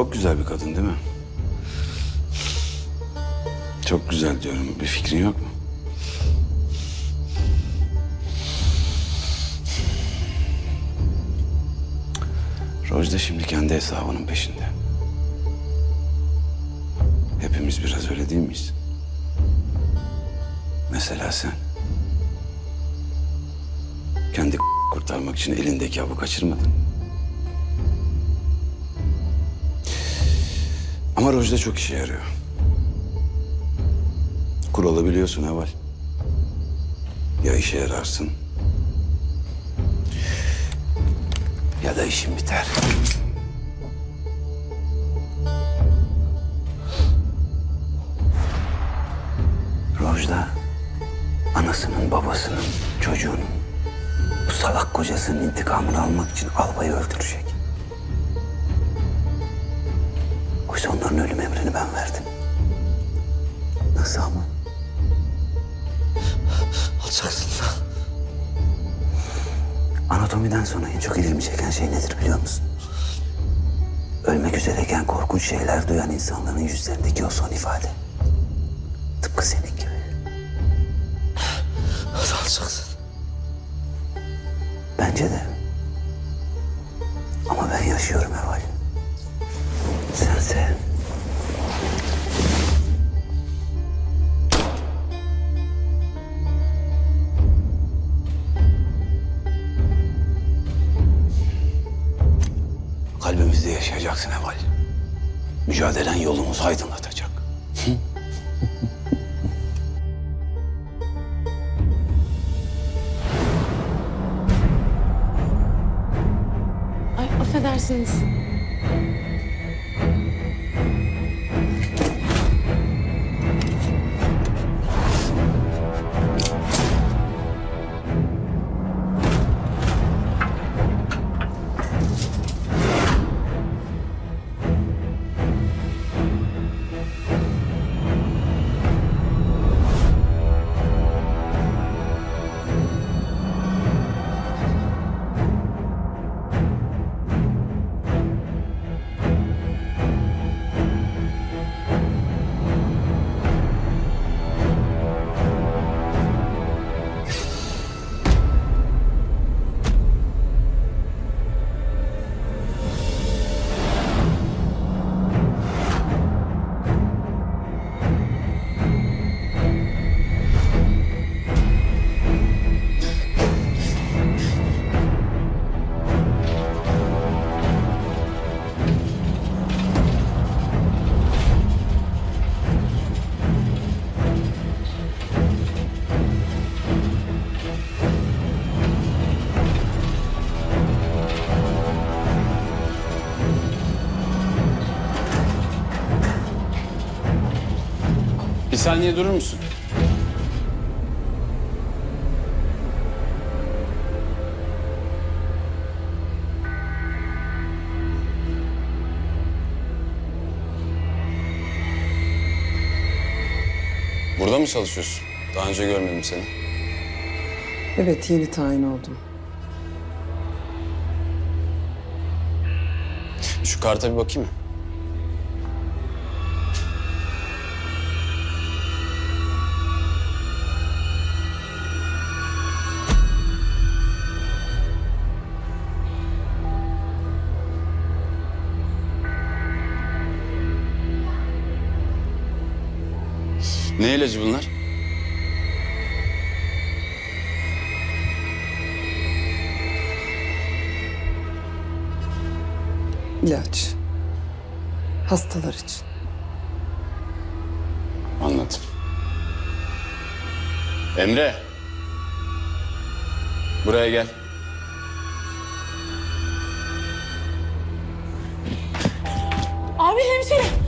Çok güzel bir kadın değil mi? Çok güzel diyorum. Bir fikrin yok mu? Roj da şimdi kendi hesabının peşinde. Hepimiz biraz öyle değil miyiz? Mesela sen. Kendi kurtarmak için elindeki avı kaçırmadın. Ama Rojda çok işe yarıyor. Kuralı biliyorsun Heval. Ya işe yararsın... ...ya da işin biter. Rojda... ...anasının, babasının, çocuğunun... ...bu salak kocasının intikamını almak için albayı öldürecek. Oysa onların ölüm emrini ben verdim. Nasıl ama? Alacaksın lan. Anatomiden sonra en çok ilgimi çeken şey nedir biliyor musun? Ölmek üzereyken korkunç şeyler duyan insanların yüzlerindeki o son ifade. Tıpkı senin gibi. Alacaksın. Bence de. Ama ben yaşıyorum Eval. Kalbimizde yaşayacaksın Eval. Mücadelen yolumuzu aydınlatacak. Ay affedersiniz. Saniye durur musun? Burada mı çalışıyorsun? Daha önce görmedim seni. Evet yeni tayin oldum. Şu karta bir bakayım mı? İlacı bunlar? İlaç. Hastalar için. Anladım. Emre. Buraya gel. Abi hemşire. Hemşire.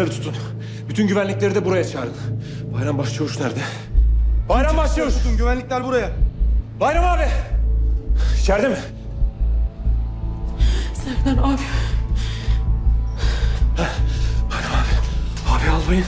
Çıkışları tutun. Bütün güvenlikleri de buraya çağırın. Bayram Başçavuş nerede? Bayram Başçavuş! Tutun güvenlikler buraya. Bayram abi! İçeride mi? Serdar abi. Abi albayın.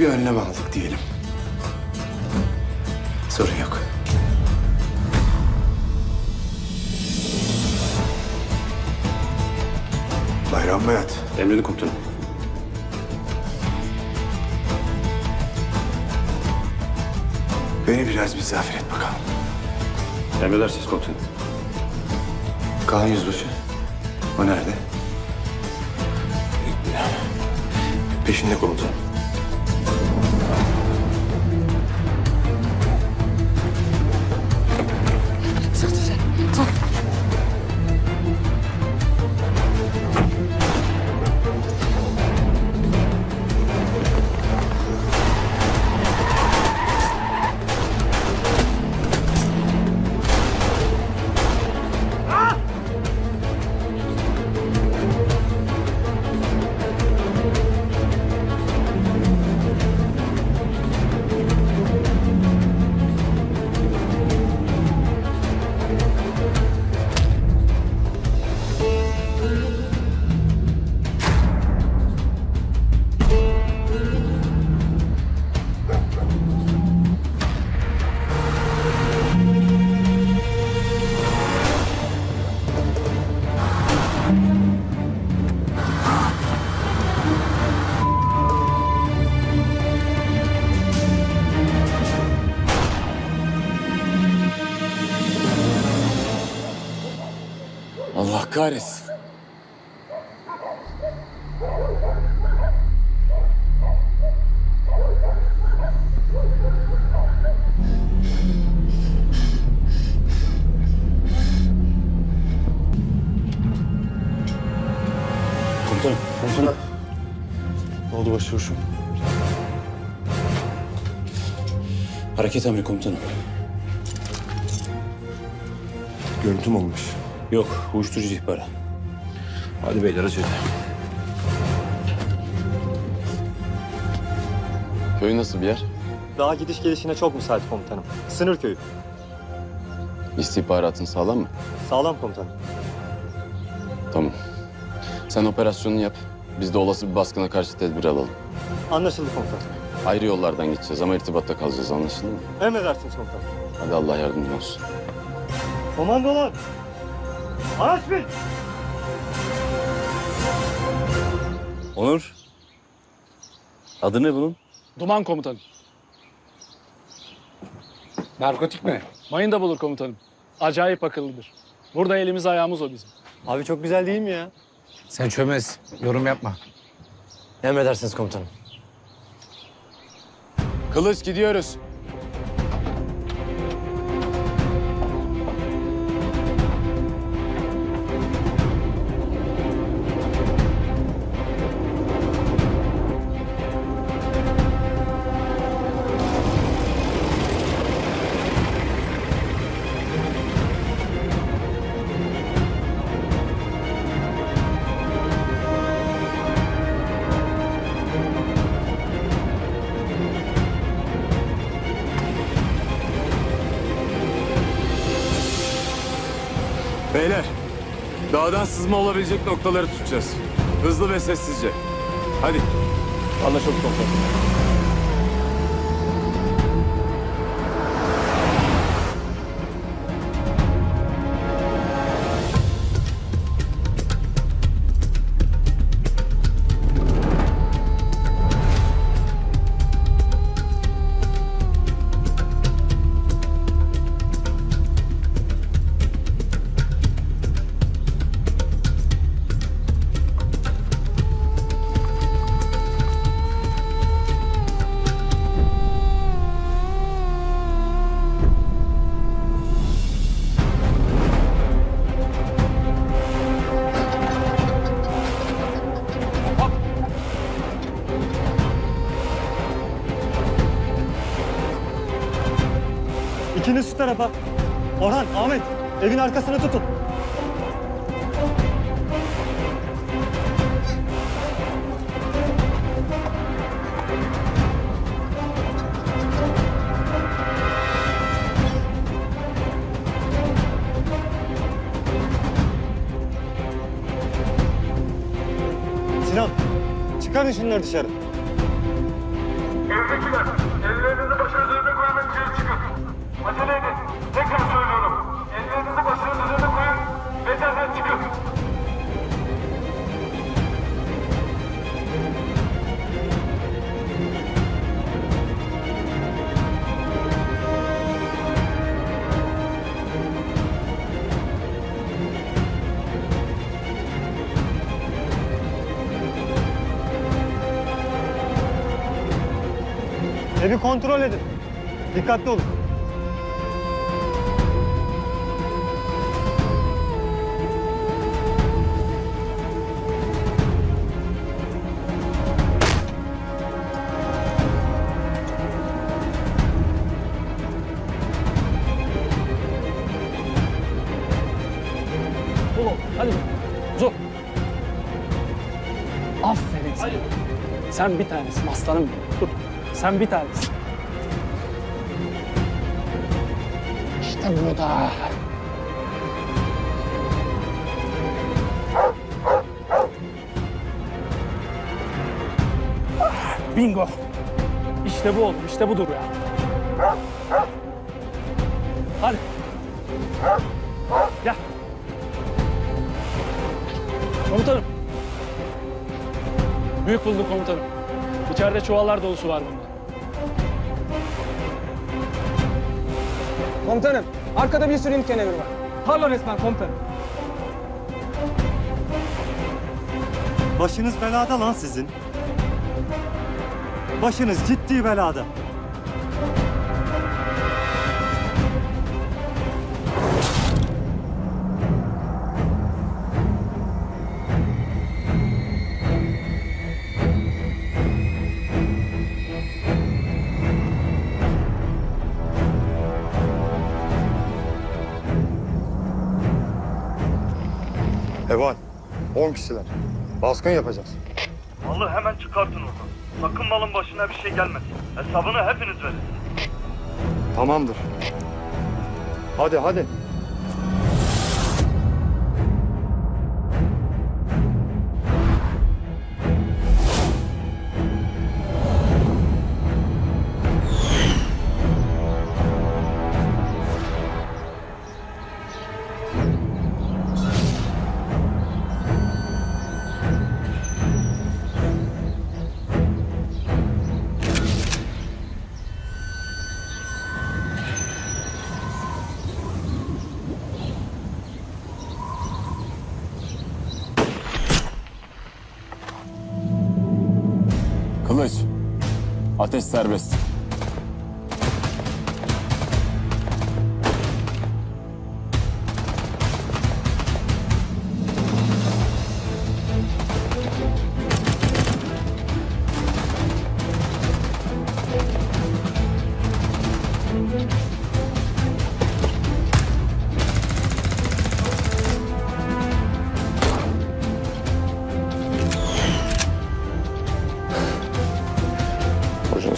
Bir önlem aldık diyelim. Sorun yok. Bayram Bayat. Emredin komutanım. Beni biraz misafir et bakalım. Emredersiniz komutanım. Kaan Yüzbaşı. O nerede? Peşinde komutanım. Allah kahretsin. Komutanım, komutanım. Ne oldu başçavuşum? Hareket emri komutanım. Görüntüm olmuş. Yok, uyuşturucu ihbarı. Hadi beyler acele. Köy nasıl bir yer? Daha gidiş gelişine çok müsait komutanım. Sınır köyü. İstihbaratın sağlam mı? Sağlam komutanım. Tamam. Sen operasyonunu yap. Biz de olası bir baskına karşı tedbir alalım. Anlaşıldı komutanım. Ayrı yollardan gideceğiz ama irtibatta kalacağız anlaşıldı mı? Emredersiniz komutanım. Hadi Allah yardımcın olsun. Komandolar! Araç bin! Onur. Adı ne bunun? Duman komutanım. Narkotik mi? Mayın da bulur komutanım. Acayip akıllıdır. Burada elimiz ayağımız o bizim. Abi çok güzel değil mi ya? Sen çömez. Yorum yapma. Emredersiniz komutanım. Kılıç gidiyoruz. Dağdan sızma olabilecek noktaları tutacağız. Hızlı ve sessizce. Hadi. Anlaşıldı komutanım. Tarafa. Orhan, Ahmet, evin arkasını tutun. Sinan, çıkarın şunları dışarı. Kontrol edin. Dikkatli olun. Oğlum hadi. Zor. Aferin sana. Sen bir tanesin aslanım benim. Sen bir tanesin. İşte bu da. Bingo. İşte bu oğlum, işte budur ya. Hadi. Gel. Komutanım. Büyük bulduk komutanım. İçeride çuvallar dolusu var bunda. Komutanım, arkada bir sürü imkan var. Tarla resmen komutanım. Başınız belada lan sizin. Başınız ciddi belada. Evan, 10 kişiler. Baskın yapacağız. Malı hemen çıkartın oradan. Sakın malın başına bir şey gelmesin. Hesabını hepiniz verin. Tamamdır. Hadi hadi. Ateş serbest.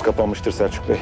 Borcunuz kapanmıştır Selçuk Bey.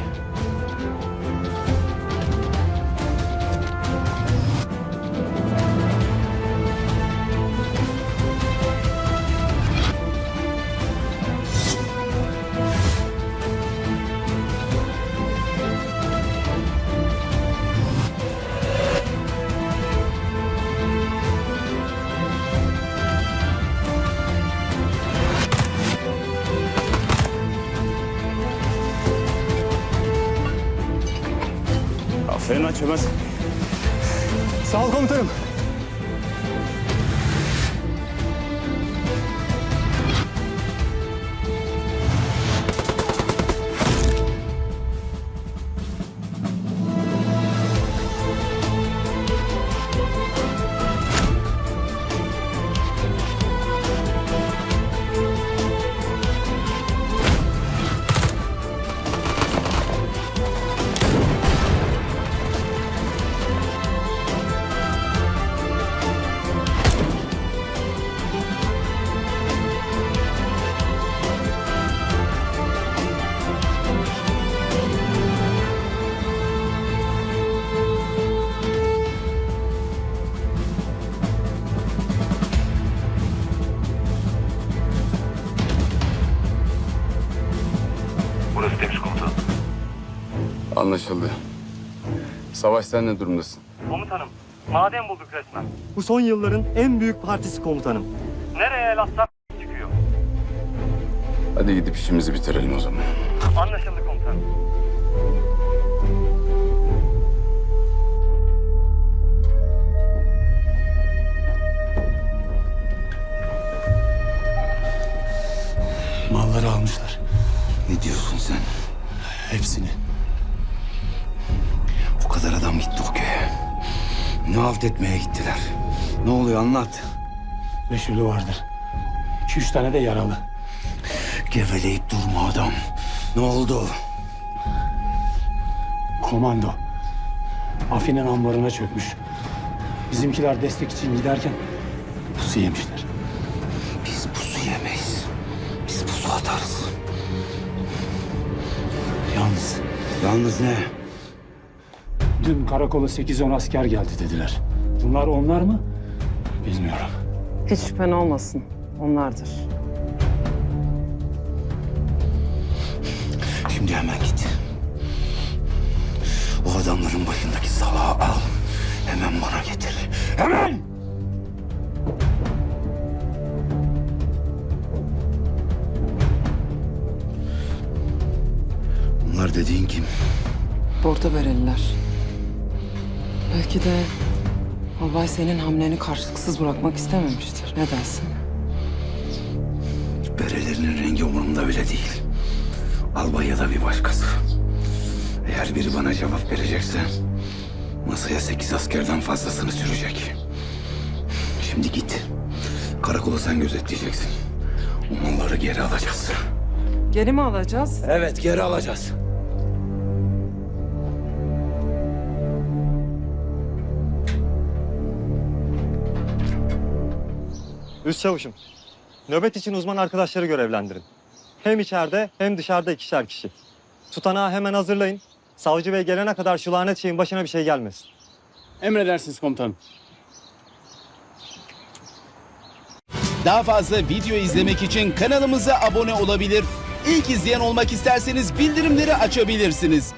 Anlaşıldı. Savaş sen ne durumdasın? Komutanım, maden bulduk resmen. Bu son yılların en büyük partisi komutanım. Nereye el atsak çıkıyor. Hadi gidip işimizi bitirelim o zaman. Anlaşıldı komutanım. Malları almışlar. Ne diyorsun sen? Hepsini. Kadar adam gitti o köye. Ne halt etmeye gittiler? Ne oluyor anlat. Beş ölü vardır. İki üç tane de yaralı. Geveleyip durma adam. Ne oldu? Komando. Afi'nin ambarına çökmüş. Bizimkiler destek için giderken pusu yemişler. Biz pusu yemeyiz. Biz pusu atarız. Yalnız Yalnız ne? Dün karakola 8-10 asker geldi dediler. Bunlar onlar mı? Bilmiyorum. Hiç şüphen olmasın. Onlardır. Senin hamleni karşılıksız bırakmak istememiştir. Ne dersin? Berelerinin rengi umurumda bile değil. Albay ya da bir başkası. Eğer biri bana cevap verecekse... ...masaya sekiz askerden fazlasını sürecek. Şimdi git. Karakolu sen gözetleyeceksin. O malları geri alacağız. Geri mi alacağız? Evet geri alacağız. Üst çavuşum, nöbet için uzman arkadaşları görevlendirin. Hem içeride hem dışarıda ikişer kişi. Tutanağı hemen hazırlayın. Savcı bey gelene kadar şu lanet şeyin başına bir şey gelmesin. Emredersiniz komutanım. Daha fazla video izlemek için kanalımıza abone olabilir. İlk izleyen olmak isterseniz bildirimleri açabilirsiniz.